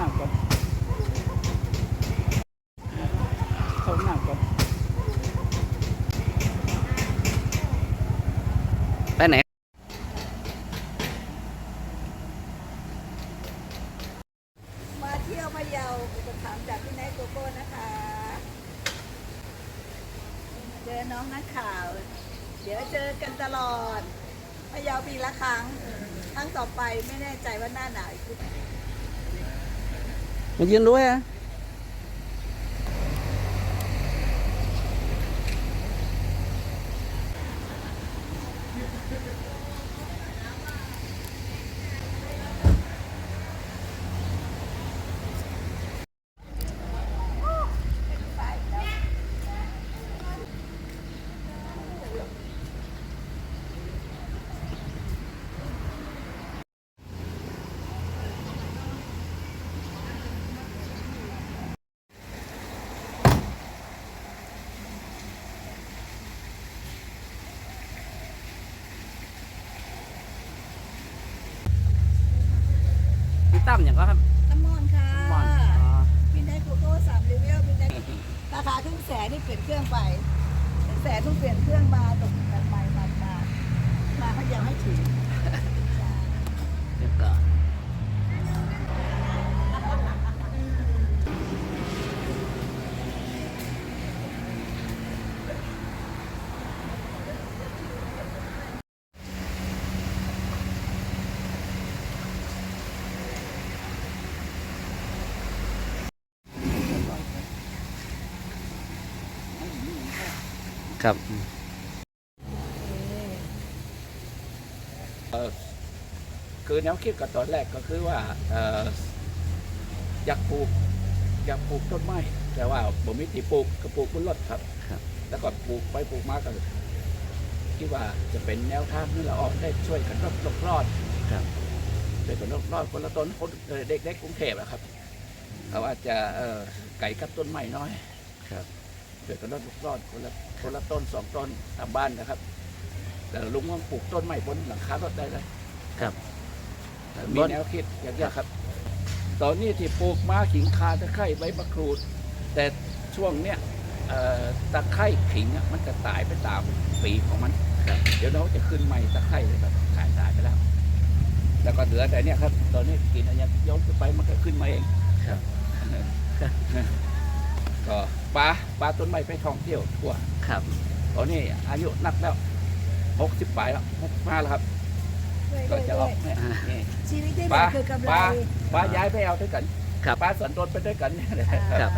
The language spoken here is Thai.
น้ำก่อนชมน้ำก่อนไปไหนมาเที่ยวพะเยาอุปถัมภ์จากพี่นายโกโก้นะคะเจอน้องนักข่าว เดี๋ยวเจอกันตลอดพะเยาปีละครั้ง ครั้งต่อไปไม่แน่ใจว่าหน้าหนาวอีกหรือเปล่า มายืน ตั้มอย่างก็ครับน้ำมอนต์ค่ะมอนอ๋อพี่นายโกโก้สามเลเวลพี่นายราคาครึ่งแสนนี่เปลี่ยนเครื่องไปครึ่งแสนต้องเปลี่ยนเครื่องมาตกแบบใหม่มามามาพะเยาให้ถึงจ้า เดี๋ยวก่อน ครับคือแนวคิดกับตอนแรกก็คือว่าเอ่ออยากปลูกอยากปลูกต้นไม้แต่ว่าบ่มีที่ปลูกก็ปลูกบนรถครับครับ แล้วก็ปลูกไปปลูกมาก็คิดว่าจะเป็นแนวทางที่เราออกได้ช่วยกันรอดรอดครับช่วยกันรอดรอดคนละต้นคนเอ่อเด็กๆกรุงเทพอะครับเขาอาจจะเอ่อไก่กับต้นไม้น้อยครับ ช่วยกันรอดรอดคนละคนละต้นสองต้นตามบ้านนะครับ แต่ลุงต้องปลูกต้นไม้บนหลังคารถได้เลยครับมีแนวคิดอย่างนี้ยครับ ตอนนี้ที่ปลูกม้าขิงคาตะไคร้ใบมะกรูด แต่ช่วงเนี้ยเอ่อตะไคร้ขิงอะมันจะตายไปตามปีของมันครับเดี๋ยวเราจะขึ้นใหม่ตะไคร้เลยครับตายตายไปแล้ว แล้วก็เหลือแต่เนี่ยครับ ตอนนี้กินอะไรย้อนขึ้นไปมันก็ขึ้นมาเองครับ ก็ปลาปลาต้นไม้ไปท่องเที่ยวทั่ว ครับ ตอนนี้อายุนักแล้วหกสิบปลายแล้วหกมาแล้วครับด้วยก็ด้วยจะด้อวอยกเนี่ยนี่ชีวิตได้ปลาแบบคือกำปไรลาปลาย้ายไปเอาด้วยกันครับ ปลาสันโดษไปด้วยกันเนี่ยครับ